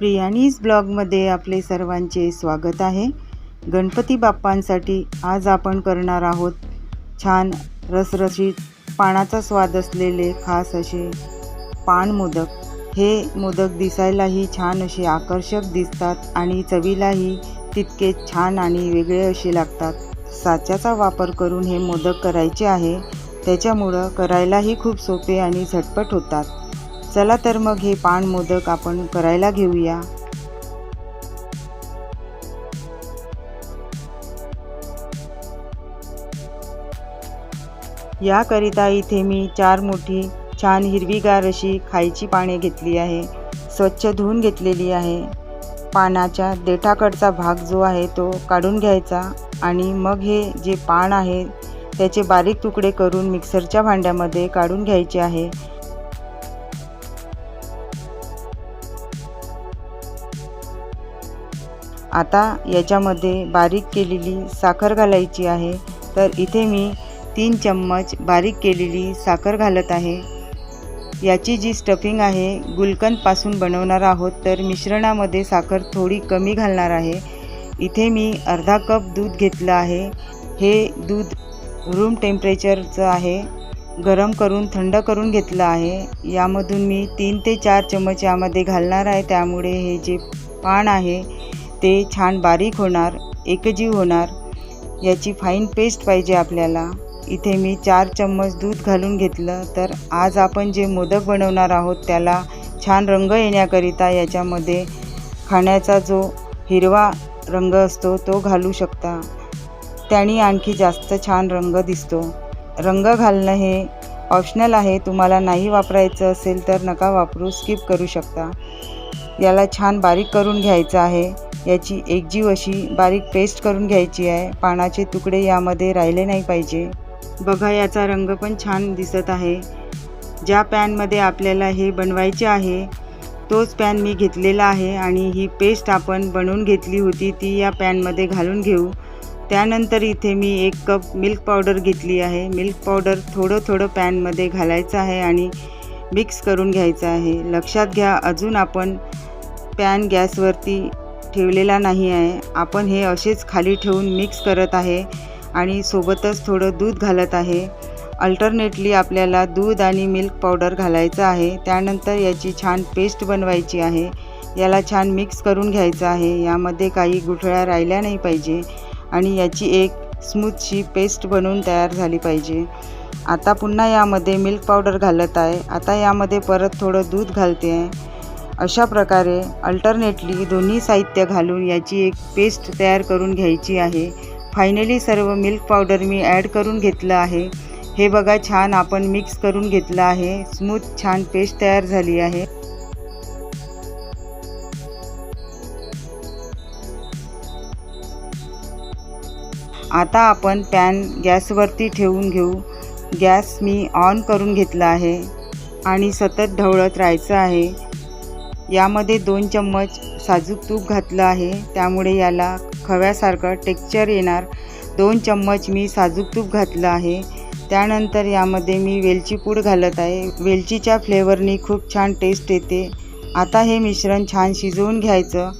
प्रियानीज ब्लॉगमध्ये आपले सर्वांचे स्वागत आहे. गणपती बाप्पांसाठी आज आपण करणार आहोत छान रसरशीत पानाचा स्वाद असलेले खास असे पान मोदक. हे मोदक दिसायलाही छान असे आकर्षक दिसतात आणि चवीलाही तितके छान आणि वेगळे असे लागतात. साच्याचा वापर करून हे मोदक करायचे आहे. त्याच्यामुळं करायलाही खूप सोपे आणि झटपट होतात. चला तर मग हे पान मोदक आपण करायला घेऊया. याकरिता इथे मी चार मोठी छान हिरवीगार अशी खायची पाने घेतली आहे. स्वच्छ धुवून घेतलेली आहे. पानाच्या देठाकडचा भाग जो आहे तो काढून घ्यायचा आणि मग हे जे पान आहे त्याचे बारीक तुकडे करून मिक्सरच्या भांड्यामध्ये काढून घ्यायचे आहे. आता याच्यामध्ये बारीक केलेली साखर घालायची आहे. तर इथे मी तीन चम्मच बारीक केलेली साखर घालत आहे. याची जी स्टफिंग आहे गुलकंदपासून बनवणार आहोत तर मिश्रणामध्ये साखर थोडी कमी घालणार आहे. इथे मी अर्धा कप दूध घेतलं आहे. हे दूध रूम टेम्परेचरचं आहे. गरम करून थंड करून घेतलं आहे. यामधून मी तीन ते चार चमच यामध्ये घालणार आहे. त्यामुळे हे जे पान आहे ते छान बारीक होणार एकजीव होणार याची फाईन पेस्ट पाहिजे आपल्याला. इथे मी चार चम्मच दूध घालून घेतलं तर आज आपण जे मोदक बनवणार आहोत त्याला छान रंग येण्याकरिता याच्यामध्ये खाण्याचा जो हिरवा रंग असतो तो घालू शकता. त्याने आणखी जास्त छान रंग दिसतो. रंग घालणं हे ऑप्शनल आहे तुम्हाला नाही वापरायचं असेल तर नका वापरू स्किप करू शकता. याला छान बारीक करून घ्यायचं आहे. याची एकजीव अशी बारीक पेस्ट करून घ्यायची आहे. पानाचे तुकडे यामध्ये राहिले नाही पाहिजे. बघा याचा रंग पण छान दिसत आहे. ज्या पॅनमध्ये आपल्याला हे बनवायचे आहे तोच पॅन मी घेतलेला आहे आणि ही पेस्ट आपण बनवून घेतली होती ती या पॅनमध्ये घालून घेऊ. त्यानंतर इथे मी एक कप मिल्क पावडर घेतली आहे. मिल्क पावडर थोडं थोडं पॅनमध्ये घालायचं आहे आणि मिक्स करून घ्यायचं आहे. लक्षात घ्या अजून आपण पॅन गॅसवरती ठेवलेला नाही आहे. आपण हे असेच खाली ठेवून मिक्स करत आहे आणि सोबतच थोडं दूध घालत आहे. अल्टरनेटली आपल्याला दूध आणि मिल्क पावडर घालायचं आहे. त्यानंतर याची छान पेस्ट बनवायची आहे. याला छान मिक्स करून घ्यायचं आहे. यामध्ये काही गुठळ्या राहिल्या नाही पाहिजे आणि याची एक स्मूथशी पेस्ट बनवून तयार झाली पाहिजे. आता पुन्हा यामध्ये मिल्क पावडर घालत आहे. आता यामध्ये परत थोडं दूध घालते. आहे अशा प्रकारे अल्टरनेटली दोन्ही साहित्य घालून याची एक पेस्ट तयार करून घ्यायची आहे. फायनली सर्व मिल्क पावडर मी ॲड करून घेतलं आहे. हे बघा छान आपण मिक्स करून घेतलं आहे. स्मूथ छान पेस्ट तयार झाली आहे. आता आपण पॅन गॅसवरती ठेवून घेऊ. गॅस मी ऑन करून घेतला आहे. आणि सतत ढवळत राहायचं आहे. यामध्ये दोन चम्मच साजूक तूप घातलं आहे. त्यामुळे याला खव्यासारखं टेक्स्चर येणार. दोन चम्मच मी साजूक तूप घातलं आहे. त्यानंतर यामध्ये मी वेलची पूड घालत आहे. वेलचीच्या फ्लेवरनी खूप छान टेस्ट येते. आता हे मिश्रण छान शिजवून घ्यायचं.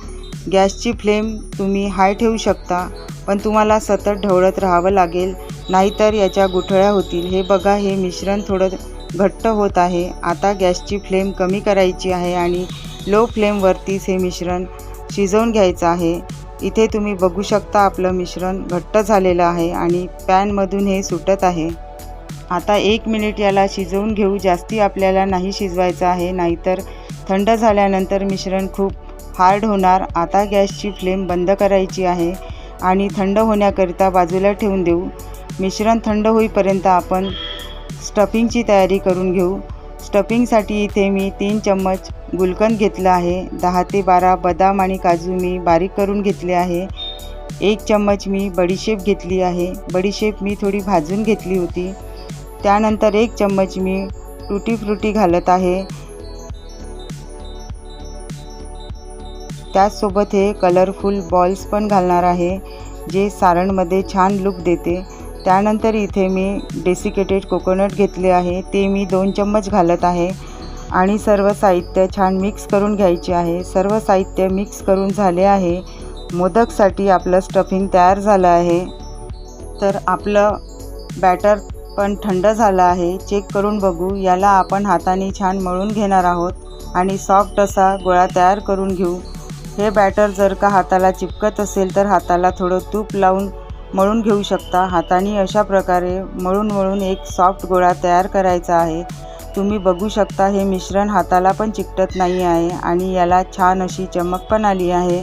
गॅसची फ्लेम तुम्ही हाय ठेवू शकता पण तुम्हाला सतत ढवळत राहावं लागेल. नाहीतर याच्या गुठळ्या होतील. हे बघा हे मिश्रण थोडं घट्ट होत आहे. आता गॅसची फ्लेम कमी करायची आहे आणि लो फ्लेमवरतीच हे मिश्रण शिजवून घ्यायचं आहे. इथे तुम्ही बघू शकता आपलं मिश्रण घट्ट झालेलं आहे आणि पॅनमधून हे सुटत आहे. आता एक मिनिट याला शिजवून घेऊ. जास्ती आपल्याला नाही शिजवायचं आहे नाहीतर थंड झाल्यानंतर मिश्रण खूप हार्ड होणार. आता गॅसची फ्लेम बंद करायची आहे आणि थंड होण्याकरिता बाजूला ठेवून देऊ. मिश्रण थंड होईपर्यंत आपण स्टफिंगची तयारी करून घेऊ. स्टफिंगसाठी इथे मी तीन चम्मच गुलकंद घेतलं आहे. दहा ते बारा बदाम आणि काजू मी बारीक करून घेतले आहे. एक चम्मच मी बडीशेप घेतली आहे. बडीशेप मी थोडी भाजून घेतली होती. त्यानंतर एक चम्मच मी टुटी फ्रुटी घालत आहे. त्याचसोबत हे कलरफुल बॉल्स पण घालणार आहे जे सारणमध्ये छान लुक देते. त्यानंतर इथे मी डेसिकेटेड कोकोनट घेतले आहे. ते मी दोन चम्मच घालत आहे. आणि सर्व साहित्य छान मिक्स करून घ्यायचे आहे. सर्व साहित्य मिक्स करून झाले आहे. मोदकसाठी आपलं स्टफिंग तयार झालं आहे. तर आपलं बॅटर पण थंड झालं आहे. चेक करून बघू. याला आपण हाताने छान मळून घेणार आहोत. आणि सॉफ्ट असा गोळा तयार करून घेऊ. हे बॅटर जर का हाताला चिपकत असेल तर हाताला थोडं तूप लावून मळून घेऊ शकता. हाताने अशा प्रकारे मळून मळून एक सॉफ्ट गोळा तयार करायचा आहे. तुम्ही बघू शकता हे मिश्रण हाताला पण चिकटत नाही आहे आणि याला छान अशी चमक पण आली आहे.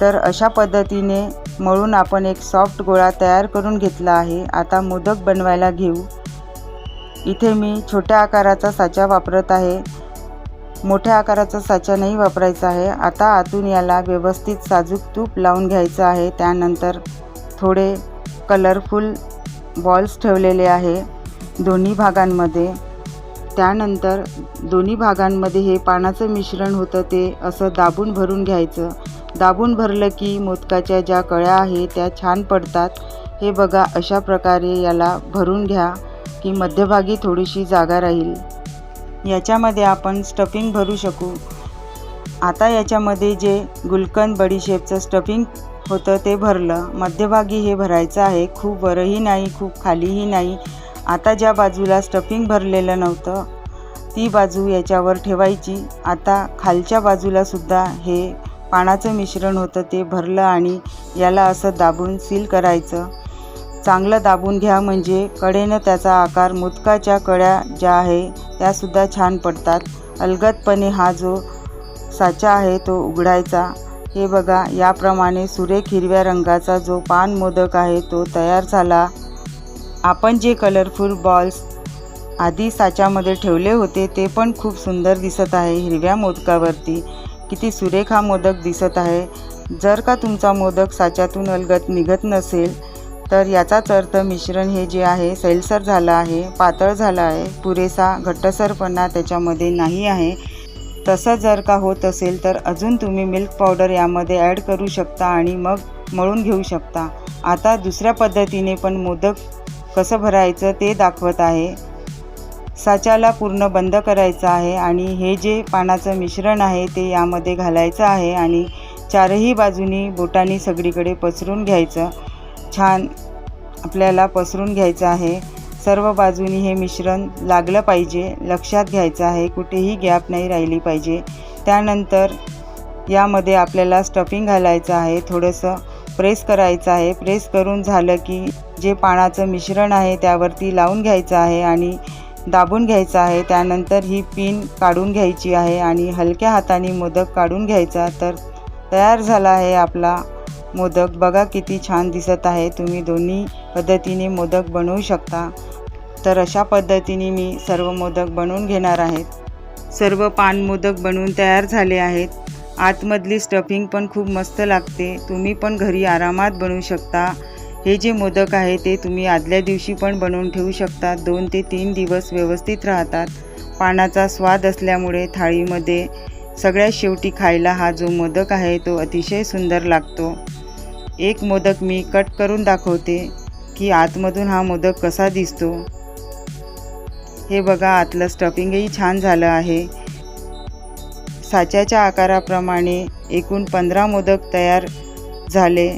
तर अशा पद्धतीने मळून आपण एक सॉफ्ट गोळा तयार करून घेतला आहे. आता मोदक बनवायला घेऊ. इथे मी छोट्या आकाराचा साचा वापरत आहे. मोठ्या आकाराचा साचा नाही वापरायचा आहे. आता आतून याला व्यवस्थित साजूक तूप लावून घ्यायचं आहे. त्यानंतर थोडे कलरफुल बॉल्स ठेवलेले आहे दोन्ही भागांमध्ये. त्यानंतर दोन्ही भागांमध्ये हे पानाचं मिश्रण होतं ते असं दाबून भरून घ्यायचं. दाबून भरलं की मोदकाच्या ज्या कळ्या आहे त्या छान पडतात. हे बघा अशा प्रकारे याला भरून घ्या की मध्यभागी थोडीशी जागा राहील. याच्यामध्ये आपण स्टफिंग भरू शकू. आता याच्यामध्ये जे गुलकंद बडीशेपचं स्टफिंग होतं ते भरलं. मध्यभागी हे भरायचं आहे. खूप वरही नाही खूप खालीही नाही. आता ज्या बाजूला स्टफिंग भरलेलं नव्हतं ती बाजू याच्यावर ठेवायची. आता खालच्या बाजूलासुद्धा हे पानाचं मिश्रण होतं ते भरलं आणि याला असं दाबून सील करायचं. चांगलं दाबून घ्या म्हणजे कडेनं त्याचा आकार मुदकाच्या कड्या ज्या आहे त्यासुद्धा छान पडतात. अलगदपणे हा जो साचा आहे तो उघडायचा. हे बघा याप्रमाणे सुरेख हिरव्या रंगाचा जो पान मोदक आहे तो तयार झाला. आपण जे कलरफुल बॉल्स आधी साच्यामध्ये ठेवले होते ते पण खूप सुंदर दिसत आहे हिरव्या मोदकावरती. किती सुरेख हा मोदक दिसत आहे. जर का तुमचा मोदक साच्यातून अलगत निघत नसेल तर याचाच अर्थ मिश्रण हे जे आहे सैलसर झालं आहे पातळ झालं आहे पुरेसा घट्टसरपणा त्याच्यामध्ये नाही आहे. तसं जर का होत असेल तर अजून तुम्ही मिल्क पावडर यामध्ये ॲड करू शकता आणि मग मळून घेऊ शकता. आता दुसऱ्या पद्धतीने पण मोदक कसं भरायचं ते दाखवत आहे. साच्याला पूर्ण बंद करायचं आहे आणि हे जे पानाचं मिश्रण आहे ते यामध्ये घालायचं आहे आणि चारही बाजूनी बोटांनी सगळीकडे पसरून घ्यायचं. छान आपल्याला पसरून घ्यायचं आहे. सर्व बाजूनी हे मिश्रण लागलं पाहिजे. लक्षात घ्यायचं आहे कुठेही गॅप नाही राहिली पाहिजे. त्यानंतर यामध्ये आपल्याला स्टफिंग घालायचं आहे थोडंसं प्रेस करायचं आहे. प्रेस करून झालं की जे पानाचं मिश्रण आहे त्यावरती लावून घ्यायचं आहे आणि दाबून घ्यायचं आहे. त्यानंतर ही पिन काढून घ्यायची आहे आणि हलक्या हाताने मोदक काढून घ्यायचा. तर तयार झाला आहे आपला मोदक. बघा किती छान दिसत आहे. तुम्ही दोन्ही पद्धतीने मोदक बनवू शकता. तर अशा पद्धतीने मी सर्व मोदक बनवून घेणार आहेत सर्व पान मोदक बनवून तयार झाले आहेत. आतमधली स्टफिंग पण खूप मस्त लागते. तुम्ही पण घरी आरामात बनवू शकता. हे जे मोदक आहे ते तुम्ही आदल्या दिवशी पण बनवून ठेवू शकता. दोन ते तीन दिवस व्यवस्थित राहतात. पानाचा स्वाद असल्यामुळे थाळीमध्ये सगळ्यात शेवटी खायला हा जो मोदक आहे तो अतिशय सुंदर लागतो. एक मोदक मी कट करून दाखवते की आतमधून हा मोदक कसा दिसतो. हे बघा आतलं स्टफिंगही छान झालं आहे. साच्याच्या आकाराप्रमाणे एकूण पंधरा मोदक तयार झाले.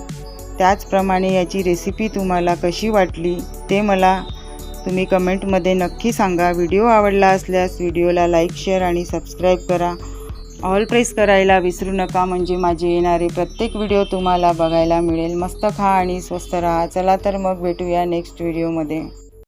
त्याचप्रमाणे याची रेसिपी तुम्हाला कशी वाटली ते मला तुम्ही कमेंटमध्ये नक्की सांगा. व्हिडिओ आवडला असल्यास व्हिडिओला लाईक शेअर आणि सबस्क्राईब करा. ऑल प्रेस करायला विसरू नका म्हणजे माझे येणारे प्रत्येक व्हिडिओ तुम्हाला बघायला मिळेल. मस्त खा आणि स्वस्त राहा. चला तर मग भेटूया नेक्स्ट व्हिडिओमध्ये